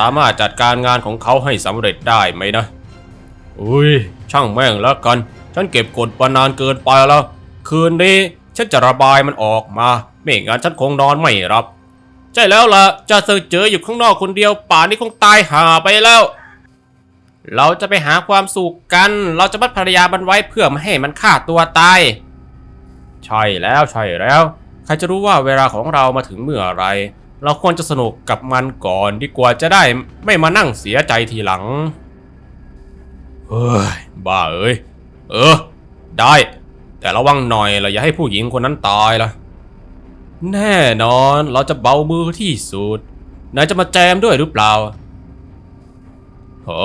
สามารถจัดการงานของเขาให้สำเร็จได้ไหมนะอุ้ยช่างแม่งแล้วกัน ฉันเก็บกดมานานเกินไปแล้ว คืนนี้ฉันจะระบายมันออกมา ไม่งั้นฉันคงนอนไม่รับ ใช่แล้วล่ะจะเจอเจออยู่ข้างนอกคนเดียวป่านนี้คงตายห่าไปแล้ว เราจะไปหาความสุขกัน เราจะมัดภรรยามันไว้เพื่อไม่ให้มันฆ่าตัวตาย ใช่แล้วใช่แล้ว ใครจะรู้ว่าเวลาของเรามาถึงเมื่อไร เราควรจะสนุกกับมันก่อนดีกว่าจะได้ไม่มานั่งเสียใจทีหลัง เฮ้ย บ้าเอ้ย เออ ได้ แต่ระวังหน่อยละอย่าให้ผู้หญิงคนนั้นตายละแน่นอนเราจะเบามือที่สุดนายจะมาแจมด้วยหรือเปล่าเหรอ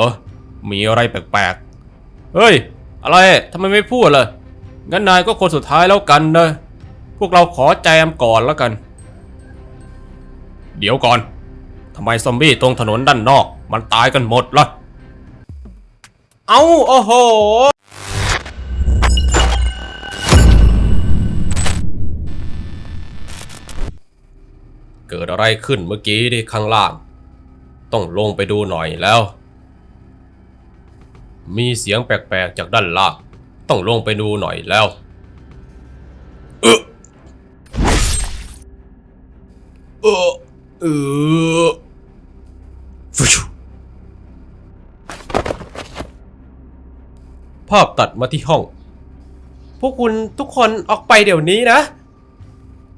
มีอะไรแปลกๆ เฮ้ย อะไรทำไมไม่พูดเลยงั้นนายก็คนสุดท้ายแล้วกันนะพวกเราขอแจมก่อนแล้วกัน เดี๋ยวก่อนทำไมซอมบี้ตรงถนนด้านนอก มันตายกันหมดล่ะ เอาโอ้โห เกิดอะไรขึ้นเมื่อกี้ที่ข้างล่าง ต้องลงไปดูหน่อยแล้ว มีเสียงแปลกๆจากด้านล่าง ต้องลงไปดูหน่อยแล้วเออ เออภาพตัดมาที่ห้อง พวกคุณทุกคนออกไปเดี๋ยวนี้นะ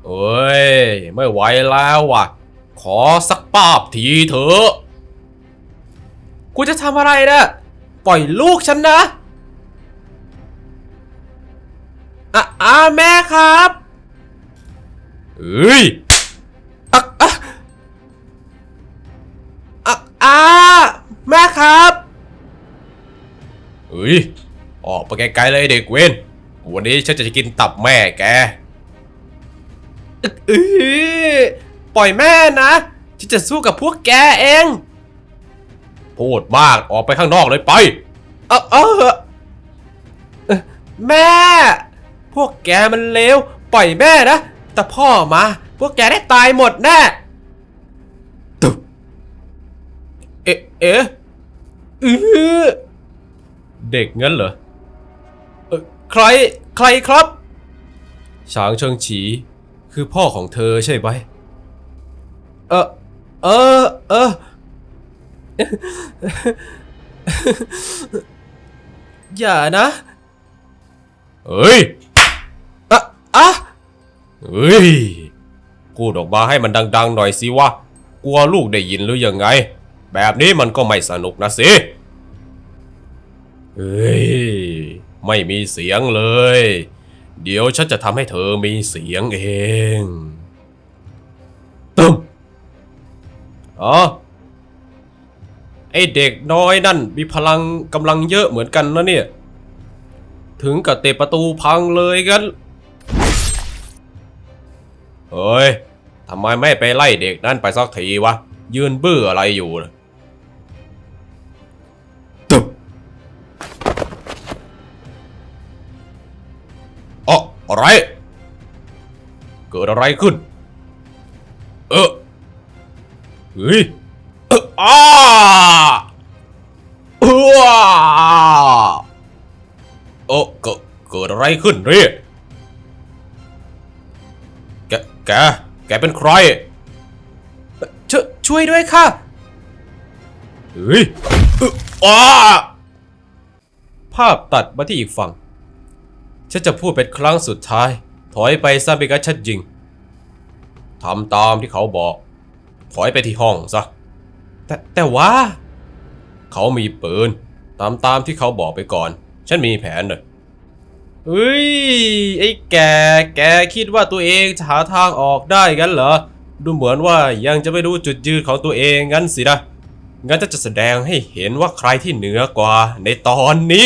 เอ้ย ไม่ไหวแล้วว่ะ ขอสักปาบทีเถอะกูจะทำอะไรนะ ปล่อยลูกฉันนะอะอ่าแม่ครับ เอ้ย ครับเฮ้ยออกไปไกลๆเลยเด็กเวนวันนี้ฉันจะกินตับแม่แกเออปล่อยแม่นะฉันจะสู้กับพวกแกเอง พูดมากออกไปข้างนอกเลยไปเออเออเอ่อแม่ พวกแกมันเลวปล่อยแม่นะแต่พ่อมา พวกแกได้ตายหมดแน่ตึ๊บเอ๊ะเอ๊ะเออเด็กงั้นเหรอเออใครใครครับ ฉางเชิงฉี คือพ่อของเธอใช่ไหมเออเออเอออย่านะเฮ้ยอะอะเฮ้ยพูดออกมาให้มันดัง ๆ หน่อยสิวะ กลัวลูกได้ยินหรือยังไง แบบนี้มันก็ไม่สนุกนะสิ เฮ้ย ไม่มีเสียงเลย เดี๋ยวฉันจะทำให้เธอมีเสียงเองตึมอ๋อ ไอเด็กน้อยนั่นมีพลังกำลังเยอะเหมือนกันนะเนี่ย ถึงกับเตะประตูพังเลยกันเฮ้ย ทำไมไม่ไปไล่เด็กนั่นไปสักทีวะ ยืนเบื้ออะไรอยู่น่ะ อ๋ออะไร เกิดอะไรขึ้น เออเฮ้ยเอออ้าเออโอ้เกิดเกิดอะไรขึ้นเรียแกแกแกเป็นใครช่วยช่วยด้วยค่ะเฮ้ยเอออ้าภาพตัดมาที่อีกฝั่ง ฉันจะพูดเป็นครั้งสุดท้าย ถอยไปซะไปกับฉันยิงทำตามที่เขาบอก ถอยไปที่ห้องซะ แต่แต่ว่า เขามีปืน ตามตามที่เขาบอกไปก่อน ฉันมีแผนเลยเฮ้ย ไอ้แก แกคิดว่าตัวเองจะหาทางออกได้งั้นเหรอ ดูเหมือนว่ายังจะไม่รู้จุดยืนของตัวเองงั้นสินะ งั้นจะจะแสดงให้เห็นว่าใครที่เหนือกว่าในตอนนี้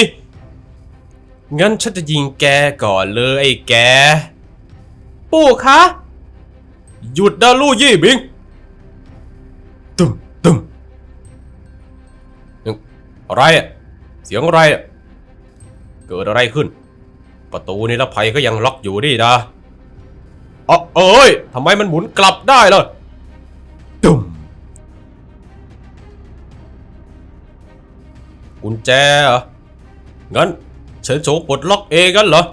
งั้นฉันจะยิงแกก่อนเลยไอ้แก ปู่คะ หยุดนะลู่ยี่บิง ตึมตึมอะไรอะเสียงอะไรอะเกิดอะไรขึ้น ประตูนิรภัยก็ยังล็อกอยู่นี่นะเอ๋อเอ้ยทำไมมันหมุนกลับได้ล่ะตึมกุญแจเหรองั้น เฉินโฉปลดล็อกเองกันเหรอ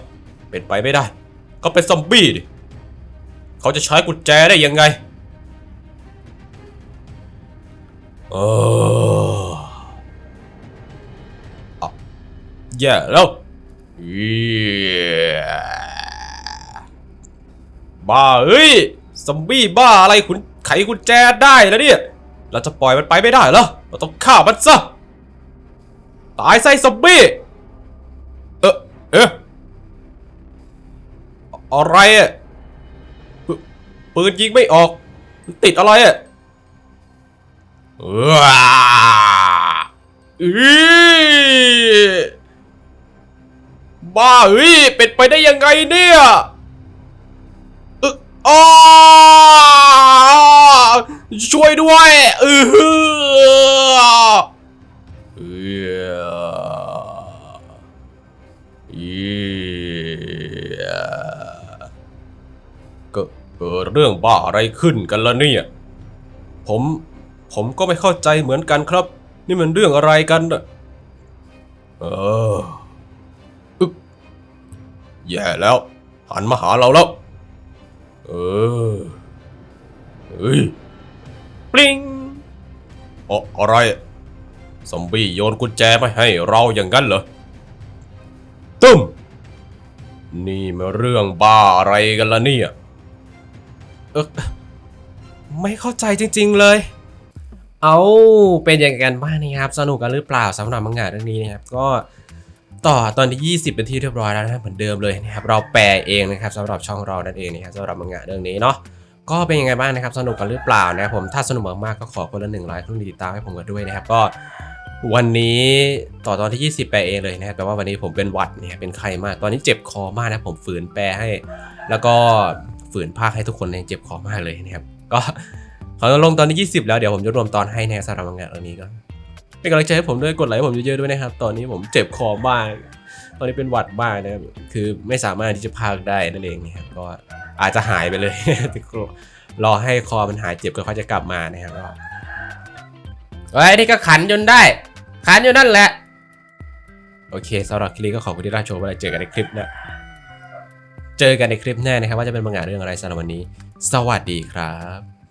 เป็นไปไม่ได้ก็เป็นซอมบี้ดิ เขาจะใช้กุญแจได้ยังไง เอออะแย่แล้ววีบ้าเอ้ย ซอมบี้บ้าอะไรคุณไขกุญแจได้แล้วเนี่ย เราจะปล่อยมันไปไม่ได้เหรอ เราต้องฆ่ามันซะ ตายไส้ซอมบี้ เออเอ๊ะอะไรอะปปืนยิงไม่ออก ติดอะไรอะเอออีบ้าเฮ้ยเป็นไปได้ยังไงเนี่ยเอออ้าช่วยด้วยเออ เกิดเกิดเรื่องบ้าอะไรขึ้นกันล่ะเนี่ย ผมผมก็ไม่เข้าใจเหมือนกันครับ นี่มันเรื่องอะไรกันเอออึกแย่แล้ว หันมาหาเราแล้ว เออเฮ้ยปลิงอ๋ออะไรซอมบี้โยนกุญแจมาให้เราอย่างนั้นเหรอ นี่มาเรื่องบ้าอะไรกันล่ะเนี่ย เออไม่เข้าใจจริง ๆเลย เอาเป็นยังไงกันบ้างนะครับ สนุกกันหรือเปล่าสำหรับมังงะเรื่องนี้นะครับ ก็ต่อตอนที่ 20 เป็นที่เรียบร้อยแล้วนะครับเหมือนเดิมเลยนะครับ เราแปลเองนะครับสำหรับช่องเรานั่นเองนะครับสำหรับมังงะเรื่องนี้เนาะก็เป็นยังไงบ้างนะครับ สนุกกันหรือเปล่านะครับผมถ้าสนุกมากๆก็ขอคนละหนึ่งไลค์คนติดตามให้ผมกันด้วยนะครับก็ วันนี้ต่อตอนที่ 20 แปลเองเลยนะครับแต่ว่าวันนี้ผมเป็นหวัดเนี่ยเป็นไข้มาก ตอนนี้เจ็บคอมากนะผมฝืนแปลให้ แล้วก็ฝืนภาคให้ทุกคนเนี่ยเจ็บคอมากเลยนะครับ ก็ขอลงตอนที่ 20 แล้วเดี๋ยวผมจะรวมตอนให้นะครับสำหรับงานเรื่องนี้ก็เป็นกำลังใจให้ผมด้วยกดไลค์ผมเยอะๆด้วยนะครับ ตอนนี้ผมเจ็บคอมาก ตอนนี้เป็นหวัดมากนะครับคือไม่สามารถที่จะพากได้นั่นเองนะครับก็อาจจะหายไปเลยรอให้คอมันหายเจ็บก็ค่อยจะกลับมานะครับก็เฮ้ยนี่ก็ขันจนได้ ขันอยู่นั่นแหละ โอเคสำหรับคลิปก็ขอบคุณที่รับชมไว้เจอกันในคลิปนะเจอกันในคลิปแน่นะครับ ว่าจะเป็นมังงะเรื่องอะไรสำหรับวันนี้ สวัสดีครับ